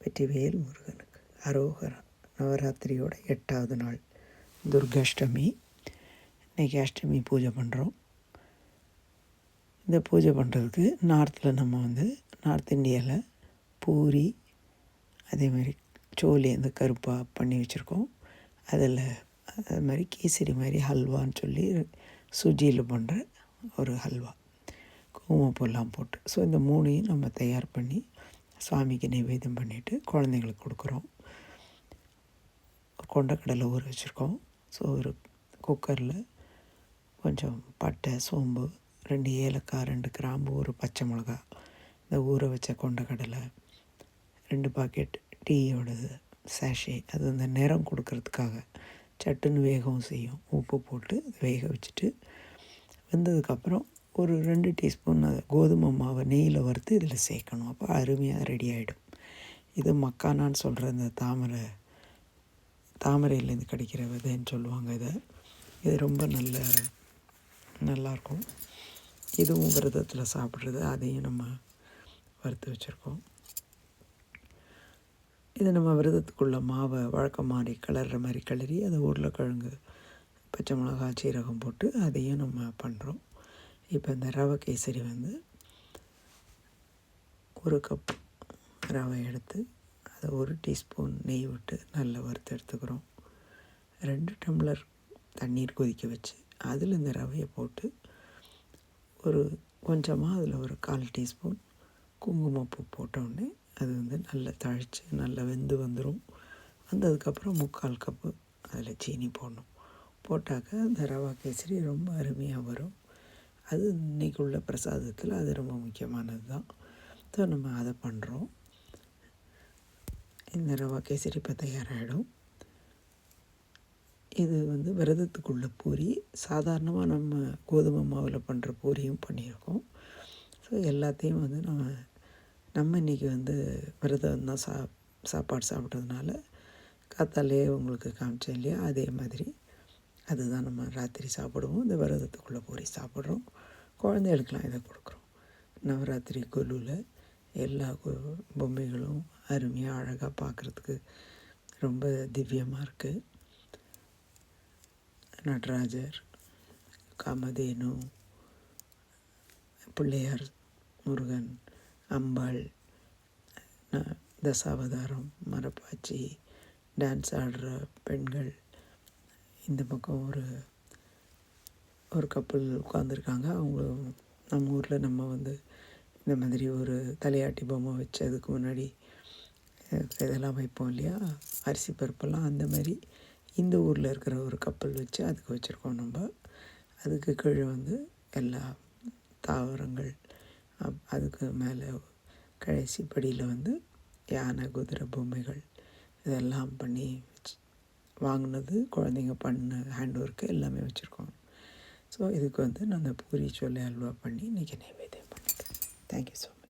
வெற்றிவேல் முருகனுக்கு. அரோகரா நவராத்திரியோட எட்டாவது நாள். துர்காஷ்டமி. இன்றைக்கி அஷ்டமி பூஜை பண்ணுறோம் இந்த பூஜை பண்ணுறதுக்கு நார்த்தில் நம்ம வந்து நார்த் இந்தியாவில் பூரி அதே மாதிரி சோலி அந்த கருப்பாக பண்ணி வச்சுருக்கோம். அதில் அது மாதிரி கேசரி மாதிரி ஹல்வான்னு சொல்லி சுஜியில் பண்ணுற ஒரு ஹல்வா. குங்குமப்பூலாம் போட்டு. ஸோ இந்த மூணையும் நம்ம தயார் பண்ணி சாமிக்கு நைவேத்தியம் பண்ணிவிட்டு குழந்தைங்களுக்கு கொடுக்குறோம். கொண்டக்கடலை ஊற வச்சுருக்கோம். ஸோ ஒரு குக்கரில் கொஞ்சம் பட்டை சோம்பு ரெண்டு ஏலக்காய் ரெண்டு கிராம்பு ஒரு பச்சை மிளகா இந்த ஊற வச்ச கொண்டக்கடலை ரெண்டு பாக்கெட் டீயோடது சேஷே அது அந்த நிறம் கொடுக்கறதுக்காக சட்டுன்னு வேகவும் செய்யும். உப்பு போட்டு வேக வச்சுட்டு வெந்ததுக்கப்புறம் ஒரு ரெண்டு டீஸ்பூன் கோதுமை மாவை நெய்யில் வறுத்து இதில் சேர்க்கணும். அப்போ அருமையாக ரெடி ஆகிடும் இது மக்கானான்னு சொல்கிற இந்த தாமரை தாமரையிலேருந்து கிடைக்கிற விதைன்னு சொல்லுவாங்க இதை. இது ரொம்ப நல்ல நல்லாயிருக்கும். இதுவும் விரதத்தில் சாப்பிட்றது அதையும் நம்ம வறுத்து வச்சுருக்கோம். இது நம்ம விரதத்துக்குள்ள மாவை வழக்கம் மாதிரி கிளற மாதிரி கிளறி அதை உருளைக்கிழங்கு பச்சை மிளகா சீரகம் போட்டு அதையும் நம்ம பண்ணுறோம். இப்போ இந்த ரவை கேசரி வந்து ஒரு கப் ரவை எடுத்து அதை ஒரு டீஸ்பூன் நெய் விட்டு நல்லா வறுத்து எடுத்துக்கிறோம். ரெண்டு டம்ளர் தண்ணீர் கொதிக்க வச்சு அதில் இந்த ரவையை போட்டு ஒரு கொஞ்சமாக அதில் ஒரு கால் டீஸ்பூன் குங்குமப்பூ போட்டோடனே அது வந்து நல்லா தழித்து நல்லா வெந்து வந்துடும் வந்ததுக்கப்புறம் முக்கால் கப்பு அதில் சீனி போடணும். போட்டாக்க அந்த ரவா கேசரி ரொம்ப அருமையாக வரும். அது இன்றைக்கி உள்ள பிரசாதத்தில் அது ரொம்ப முக்கியமானது தான் ஸோ நம்ம அதை பண்ணுறோம் இந்த ரவா கேசரி இப்போ தயாராகிடும் இது வந்து விரதத்துக்குள்ள பூரி சாதாரணமாக நம்ம கோதுமை மாவில் பண்ணுற பூரியும் பண்ணியிருக்கோம். ஸோ எல்லாத்தையும் வந்து நம்ம நம்ம இன்றைக்கி வந்து விரதம் தான் சா சாப்பாடு சாப்பிட்றதுனால காத்தாலே உங்களுக்கு காமிச்சேன் இல்லையா? அதே மாதிரி. அதுதான் நம்ம ராத்திரி சாப்பிடுவோம். இந்த விரதத்துக்குள்ளே பூரி சாப்பிட்றோம். குழந்தைகளுக்கெலாம் இதை கொடுக்குறோம். நவராத்திரி குழுவில் எல்லா பொம்மைகளும் அருமையாக அழகாக பார்க்குறதுக்கு ரொம்ப திவ்யமாக இருக்குது நடராஜர் காமதேனு பிள்ளையார் முருகன் அம்பாள் தசாவதாரம் மரப்பாச்சி டான்ஸ் ஆடுற பெண்கள் இந்த பக்கம் ஒரு ஒரு கப்பல் உட்காந்துருக்காங்க அவங்க நம்ம ஊரில் நம்ம வந்து இந்த மாதிரி ஒரு தலையாட்டி பொம்மை வச்சு அதுக்கு முன்னாடி இதெல்லாம் வைப்போம் இல்லையா? அரிசி பருப்பெல்லாம் அந்த மாதிரி இந்த ஊரில் இருக்கிற ஒரு கப்பல் வச்சு அதுக்கு வச்சுருக்கோம் நம்ம. அதுக்கு கீழே வந்து எல்லா தாவரங்கள் அப் அதுக்கு மேலே கடைசி படியில் வந்து யானை குதிரை பொம்மைகள் இதெல்லாம் பண்ணி வாங்கினது குழந்தைங்க பண்ண ஹேண்ட் ஒர்க்கு எல்லாமே வச்சுருக்கோம். ஸோ இதுக்கு வந்து நான் அந்த பூரி சோலை அல்வா பண்ணி இன்றைக்கி நைவேத்தியம் பண்ணிட்டேன் தேங்க்யூ ஸோ மச்